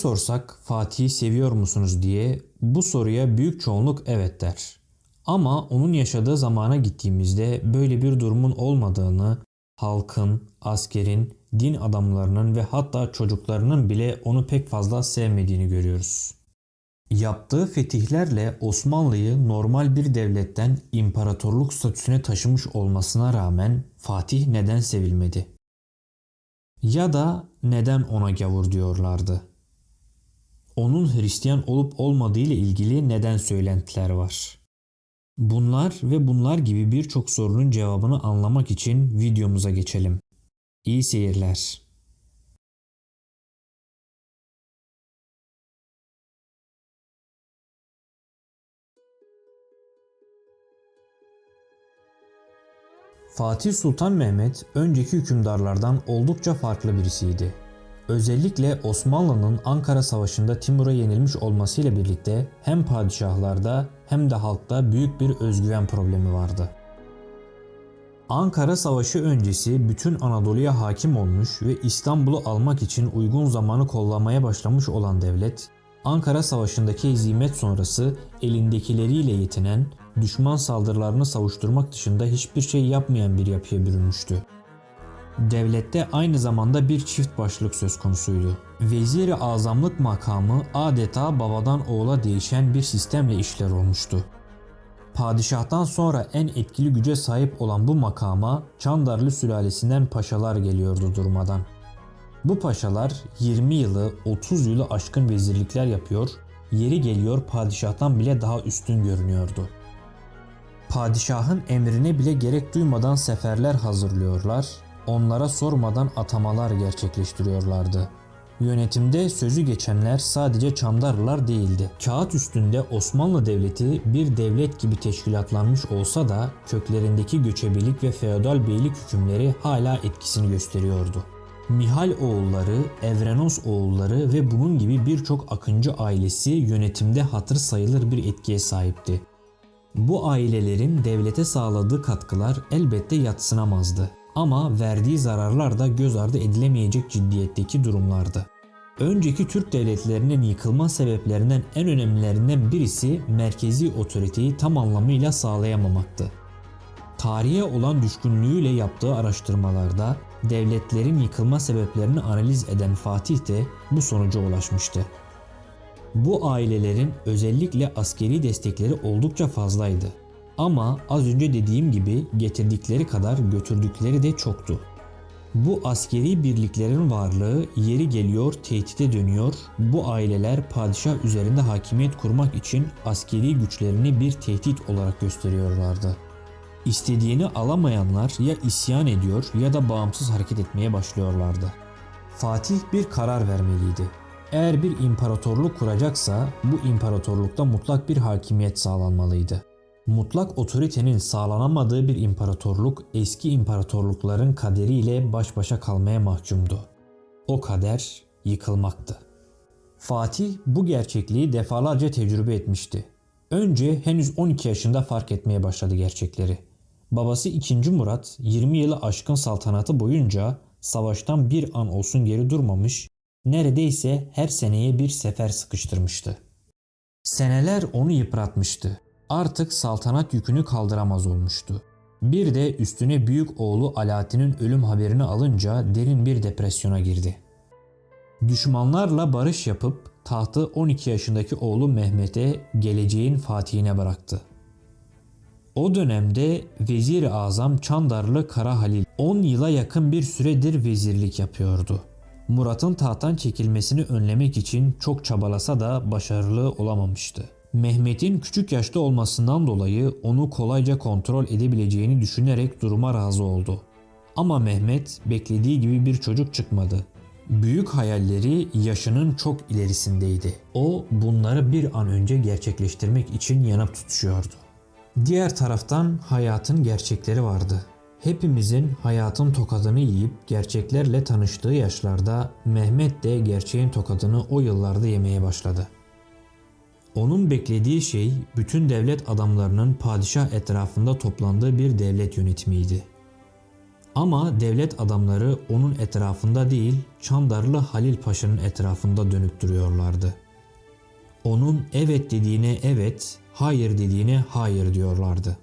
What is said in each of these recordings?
sorsak Fatih'i seviyor musunuz diye bu soruya büyük çoğunluk evet der. Ama onun yaşadığı zamana gittiğimizde böyle bir durumun olmadığını, halkın, askerin, din adamlarının ve hatta çocuklarının bile onu pek fazla sevmediğini görüyoruz. Yaptığı fetihlerle Osmanlı'yı normal bir devletten imparatorluk statüsüne taşımış olmasına rağmen Fatih neden sevilmedi? Ya da neden ona gavur diyorlardı? Onun Hristiyan olup olmadığı ile ilgili neden söylentiler var? Bunlar ve bunlar gibi birçok sorunun cevabını anlamak için videomuza geçelim. İyi seyirler. Fatih Sultan Mehmet önceki hükümdarlardan oldukça farklı birisiydi. Özellikle Osmanlı'nın Ankara Savaşı'nda Timur'a yenilmiş olmasıyla birlikte hem padişahlarda hem de halkta büyük bir özgüven problemi vardı. Ankara Savaşı öncesi bütün Anadolu'ya hakim olmuş ve İstanbul'u almak için uygun zamanı kollamaya başlamış olan devlet, Ankara Savaşı'ndaki hezimet sonrası elindekileriyle yetinen, düşman saldırılarını savuşturmak dışında hiçbir şey yapmayan bir yapıya bürünmüştü. Devlette aynı zamanda bir çift başlık söz konusuydu. Veziri azamlık makamı adeta babadan oğula değişen bir sistemle işler olmuştu. Padişahtan sonra en etkili güce sahip olan bu makama Çandarlı sülalesinden paşalar geliyordu durmadan. Bu paşalar 20 yılı 30 yılı aşkın vezirlikler yapıyor, yeri geliyor padişahtan bile daha üstün görünüyordu. Padişahın emrine bile gerek duymadan seferler hazırlıyorlar, onlara sormadan atamalar gerçekleştiriyorlardı. Yönetimde sözü geçenler sadece Çandarlılar değildi. Kağıt üstünde Osmanlı Devleti bir devlet gibi teşkilatlanmış olsa da köklerindeki göçebelik ve feodal beylik hükümleri hala etkisini gösteriyordu. Mihal oğulları, Evrenos oğulları ve bunun gibi birçok akıncı ailesi yönetimde hatır sayılır bir etkiye sahipti. Bu ailelerin devlete sağladığı katkılar elbette yatsınamazdı ama verdiği zararlar da göz ardı edilemeyecek ciddiyetteki durumlardı. Önceki Türk devletlerinin yıkılma sebeplerinden en önemlilerinden birisi merkezi otoriteyi tam anlamıyla sağlayamamaktı. Tarihe olan düşkünlüğüyle yaptığı araştırmalarda devletlerin yıkılma sebeplerini analiz eden Fatih de bu sonuca ulaşmıştı. Bu ailelerin özellikle askeri destekleri oldukça fazlaydı. Ama az önce dediğim gibi getirdikleri kadar götürdükleri de çoktu. Bu askeri birliklerin varlığı yeri geliyor tehdide dönüyor. Bu aileler padişah üzerinde hakimiyet kurmak için askeri güçlerini bir tehdit olarak gösteriyorlardı. İstediğini alamayanlar ya isyan ediyor ya da bağımsız hareket etmeye başlıyorlardı. Fatih bir karar vermeliydi. Eğer bir imparatorluk kuracaksa bu imparatorlukta mutlak bir hakimiyet sağlanmalıydı. Mutlak otoritenin sağlanamadığı bir imparatorluk eski imparatorlukların kaderiyle baş başa kalmaya mahkumdu. O kader yıkılmaktı. Fatih bu gerçekliği defalarca tecrübe etmişti. Önce henüz 12 yaşında fark etmeye başladı gerçekleri. Babası 2. Murat 20 yılı aşkın saltanatı boyunca savaştan bir an olsun geri durmamış, neredeyse her seneye bir sefer sıkıştırmıştı. Seneler onu yıpratmıştı artık saltanat yükünü kaldıramaz olmuştu. Bir de üstüne büyük oğlu Alaaddin'in ölüm haberini alınca derin bir depresyona girdi. Düşmanlarla barış yapıp tahtı 12 yaşındaki oğlu Mehmet'e geleceğin fatihine bıraktı. O dönemde Vezir-i Azam Çandarlı Kara Halil 10 yıla yakın bir süredir vezirlik yapıyordu. Murat'ın tahttan çekilmesini önlemek için çok çabalasa da başarılı olamamıştı. Mehmet'in küçük yaşta olmasından dolayı onu kolayca kontrol edebileceğini düşünerek duruma razı oldu. Ama Mehmet beklediği gibi bir çocuk çıkmadı. Büyük hayalleri yaşının çok ilerisindeydi. O bunları bir an önce gerçekleştirmek için yanıp tutuşuyordu. Diğer taraftan hayatın gerçekleri vardı. Hepimizin hayatın tokadını yiyip gerçeklerle tanıştığı yaşlarda Mehmet de gerçeğin tokadını o yıllarda yemeye başladı. Onun beklediği şey bütün devlet adamlarının padişah etrafında toplandığı bir devlet yönetimiydi. Ama devlet adamları onun etrafında değil, Çandarlı Halil Paşa'nın etrafında dönüp duruyorlardı. Onun evet dediğine evet, hayır dediğine hayır diyorlardı.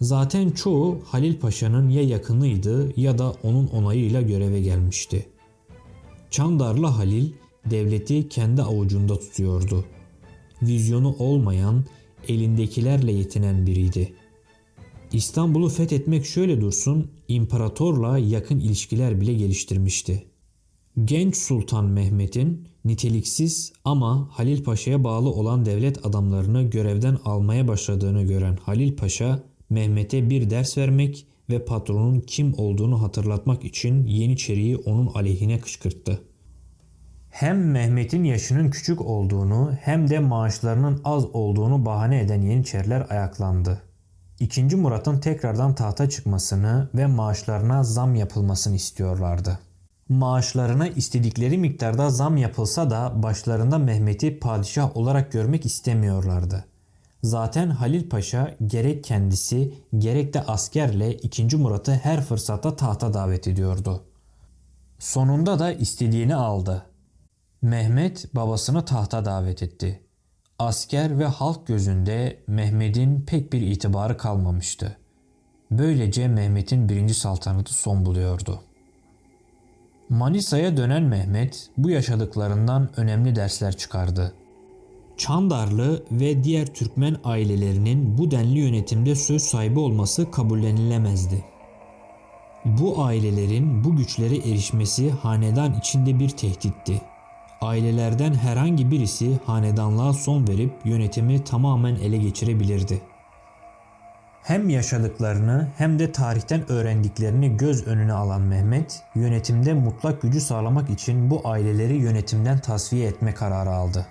Zaten çoğu Halil Paşa'nın ya yakınıydı ya da onun onayıyla göreve gelmişti. Çandarlı Halil devleti kendi avucunda tutuyordu. Vizyonu olmayan, elindekilerle yetinen biriydi. İstanbul'u fethetmek şöyle dursun, imparatorla yakın ilişkiler bile geliştirmişti. Genç Sultan Mehmet'in niteliksiz ama Halil Paşa'ya bağlı olan devlet adamlarını görevden almaya başladığını gören Halil Paşa, Mehmet'e bir ders vermek ve patronun kim olduğunu hatırlatmak için Yeniçeri'yi onun aleyhine kışkırttı. Hem Mehmet'in yaşının küçük olduğunu hem de maaşlarının az olduğunu bahane eden Yeniçeriler ayaklandı. İkinci Murat'ın tekrardan tahta çıkmasını ve maaşlarına zam yapılmasını istiyorlardı. Maaşlarına istedikleri miktarda zam yapılsa da başlarında Mehmet'i padişah olarak görmek istemiyorlardı. Zaten Halil Paşa gerek kendisi gerek de askerle 2. Murat'ı her fırsatta tahta davet ediyordu. Sonunda da istediğini aldı. Mehmet babasını tahta davet etti. Asker ve halk gözünde Mehmet'in pek bir itibarı kalmamıştı. Böylece Mehmet'in birinci saltanatı son buluyordu. Manisa'ya dönen Mehmet bu yaşadıklarından önemli dersler çıkardı. Çandarlı ve diğer Türkmen ailelerinin bu denli yönetimde söz sahibi olması kabullenilemezdi. Bu ailelerin bu güçlere erişmesi hanedan içinde bir tehditti. Ailelerden herhangi birisi hanedanlığa son verip yönetimi tamamen ele geçirebilirdi. Hem yaşadıklarını hem de tarihten öğrendiklerini göz önüne alan Mehmet, yönetimde mutlak gücü sağlamak için bu aileleri yönetimden tasfiye etme kararı aldı.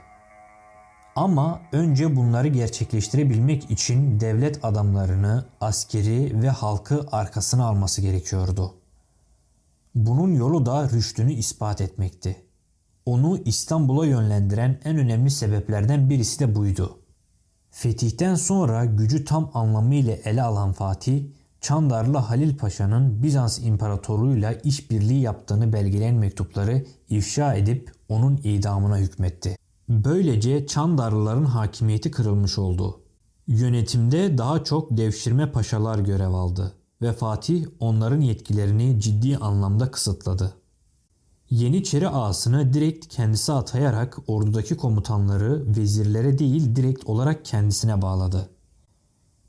Ama önce bunları gerçekleştirebilmek için devlet adamlarını, askeri ve halkı arkasına alması gerekiyordu. Bunun yolu da rüştünü ispat etmekti. Onu İstanbul'a yönlendiren en önemli sebeplerden birisi de buydu. Fetihten sonra gücü tam anlamıyla ele alan Fatih, Çandarlı Halil Paşa'nın Bizans İmparatorluğuyla işbirliği yaptığını belgeleyen mektupları ifşa edip onun idamına hükmetti. Böylece Çandarlıların hakimiyeti kırılmış oldu. Yönetimde daha çok devşirme paşalar görev aldı ve Fatih onların yetkilerini ciddi anlamda kısıtladı. Yeniçeri ağasını direkt kendisi atayarak ordudaki komutanları vezirlere değil direkt olarak kendisine bağladı.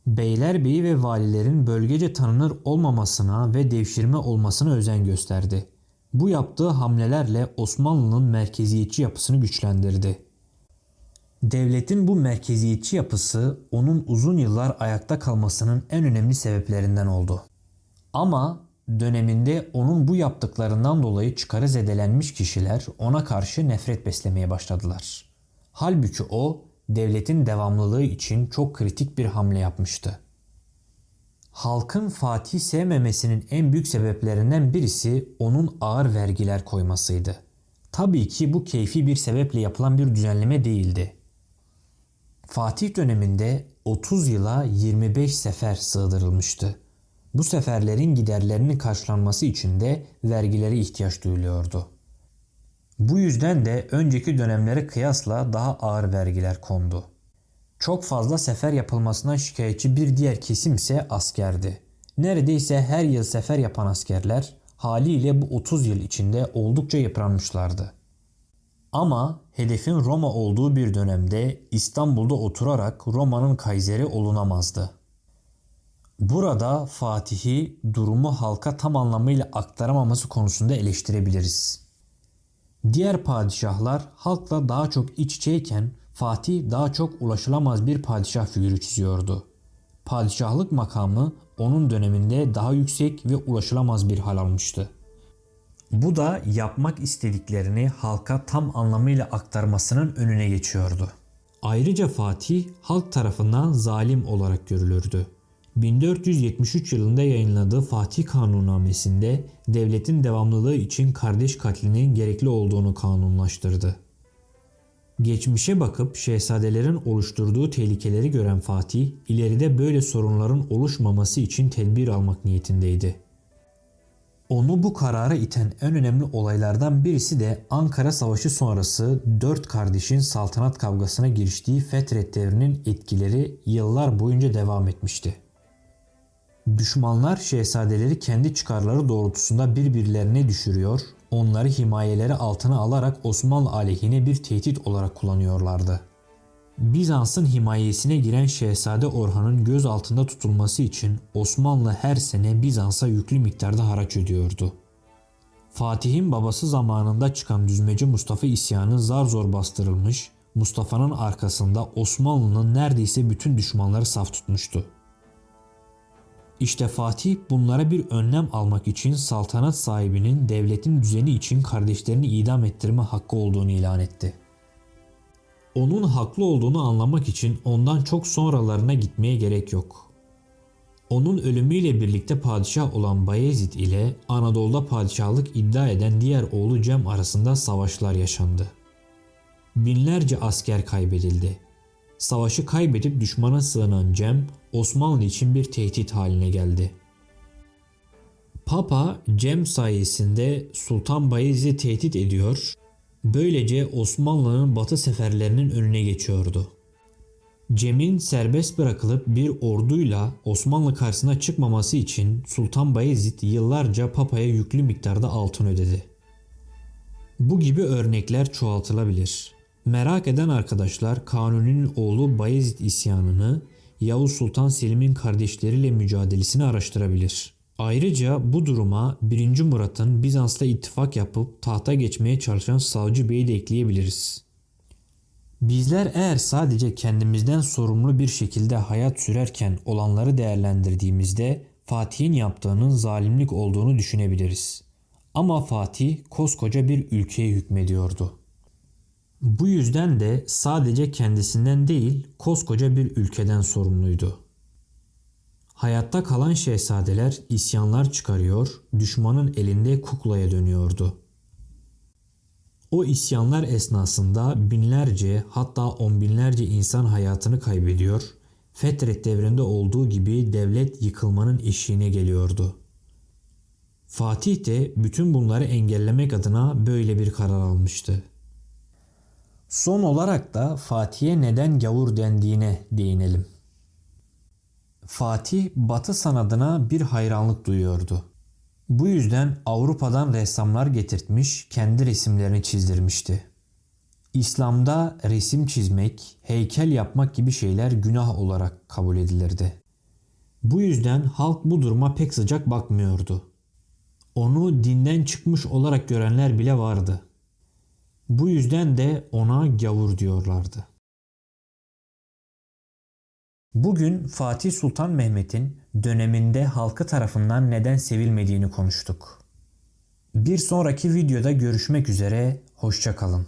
Beylerbeyi ve valilerin bölgece tanınır olmamasına ve devşirme olmasına özen gösterdi. Bu yaptığı hamlelerle Osmanlı'nın merkeziyetçi yapısını güçlendirdi. Devletin bu merkeziyetçi yapısı onun uzun yıllar ayakta kalmasının en önemli sebeplerinden oldu. Ama döneminde onun bu yaptıklarından dolayı çıkarı zedelenmiş kişiler ona karşı nefret beslemeye başladılar. Halbuki o devletin devamlılığı için çok kritik bir hamle yapmıştı. Halkın Fatih sevmemesinin en büyük sebeplerinden birisi onun ağır vergiler koymasıydı. Tabii ki bu keyfi bir sebeple yapılan bir düzenleme değildi. Fatih döneminde 30 yıla 25 sefer sığdırılmıştı. Bu seferlerin giderlerinin karşılanması için de vergilere ihtiyaç duyuluyordu. Bu yüzden de önceki dönemlere kıyasla daha ağır vergiler kondu. Çok fazla sefer yapılmasından şikayetçi bir diğer kesim ise askerdi. Neredeyse her yıl sefer yapan askerler haliyle bu 30 yıl içinde oldukça yıpranmışlardı. Ama hedefin Roma olduğu bir dönemde İstanbul'da oturarak Roma'nın kayseri olunamazdı. Burada Fatih'i durumu halka tam anlamıyla aktaramaması konusunda eleştirebiliriz. Diğer padişahlar halkla daha çok iç içeyken Fatih daha çok ulaşılamaz bir padişah figürü çiziyordu. Padişahlık makamı onun döneminde daha yüksek ve ulaşılamaz bir hal almıştı. Bu da yapmak istediklerini halka tam anlamıyla aktarmasının önüne geçiyordu. Ayrıca Fatih halk tarafından zalim olarak görülürdü. 1473 yılında yayınladığı Fatih Kanunnamesi'nde devletin devamlılığı için kardeş katlinin gerekli olduğunu kanunlaştırdı. Geçmişe bakıp şehzadelerin oluşturduğu tehlikeleri gören Fatih, ileride böyle sorunların oluşmaması için tedbir almak niyetindeydi. Onu bu karara iten en önemli olaylardan birisi de Ankara Savaşı sonrası dört kardeşin saltanat kavgasına giriştiği Fetret devrinin etkileri yıllar boyunca devam etmişti. Düşmanlar şehzadeleri kendi çıkarları doğrultusunda birbirlerine düşürüyor, onları himayeleri altına alarak Osmanlı aleyhine bir tehdit olarak kullanıyorlardı. Bizans'ın himayesine giren Şehzade Orhan'ın göz altında tutulması için Osmanlı her sene Bizans'a yüklü miktarda haraç ödüyordu. Fatih'in babası zamanında çıkan düzmeci Mustafa isyanı zar zor bastırılmış, Mustafa'nın arkasında Osmanlı'nın neredeyse bütün düşmanları saf tutmuştu. İşte Fatih bunlara bir önlem almak için saltanat sahibinin devletin düzeni için kardeşlerini idam ettirme hakkı olduğunu ilan etti. Onun haklı olduğunu anlamak için ondan çok sonralarına gitmeye gerek yok. Onun ölümüyle birlikte padişah olan Bayezid ile Anadolu'da padişahlık iddia eden diğer oğlu Cem arasında savaşlar yaşandı. Binlerce asker kaybedildi. Savaşı kaybedip düşmana sığınan Cem, Osmanlı için bir tehdit haline geldi. Papa Cem sayesinde Sultan Bayezid'i tehdit ediyor, böylece Osmanlı'nın batı seferlerinin önüne geçiyordu. Cem'in serbest bırakılıp bir orduyla Osmanlı karşısına çıkmaması için Sultan Bayezid yıllarca Papa'ya yüklü miktarda altın ödedi. Bu gibi örnekler çoğaltılabilir. Merak eden arkadaşlar Kanuni'nin oğlu Bayezid isyanını Yavuz Sultan Selim'in kardeşleriyle mücadelesini araştırabilir. Ayrıca bu duruma 1. Murat'ın Bizans'la ittifak yapıp tahta geçmeye çalışan Savcı Bey'i de ekleyebiliriz. Bizler eğer sadece kendimizden sorumlu bir şekilde hayat sürerken olanları değerlendirdiğimizde Fatih'in yaptığının zalimlik olduğunu düşünebiliriz. Ama Fatih koskoca bir ülkeye hükmediyordu. Bu yüzden de sadece kendisinden değil koskoca bir ülkeden sorumluydu. Hayatta kalan şehzadeler isyanlar çıkarıyor, düşmanın elinde kuklaya dönüyordu. O isyanlar esnasında binlerce hatta on binlerce insan hayatını kaybediyor, Fetret devrinde olduğu gibi devlet yıkılmanın eşiğine geliyordu. Fatih de bütün bunları engellemek adına böyle bir karar almıştı. Son olarak da Fatih'e neden gavur dendiğine değinelim. Fatih Batı sanadına bir hayranlık duyuyordu. Bu yüzden Avrupa'dan ressamlar getirtmiş, kendi resimlerini çizdirmişti. İslam'da resim çizmek, heykel yapmak gibi şeyler günah olarak kabul edilirdi. Bu yüzden halk bu duruma pek sıcak bakmıyordu. Onu dinden çıkmış olarak görenler bile vardı. Bu yüzden de ona gavur diyorlardı. Bugün Fatih Sultan Mehmet'in döneminde halkı tarafından neden sevilmediğini konuştuk. Bir sonraki videoda görüşmek üzere, hoşçakalın.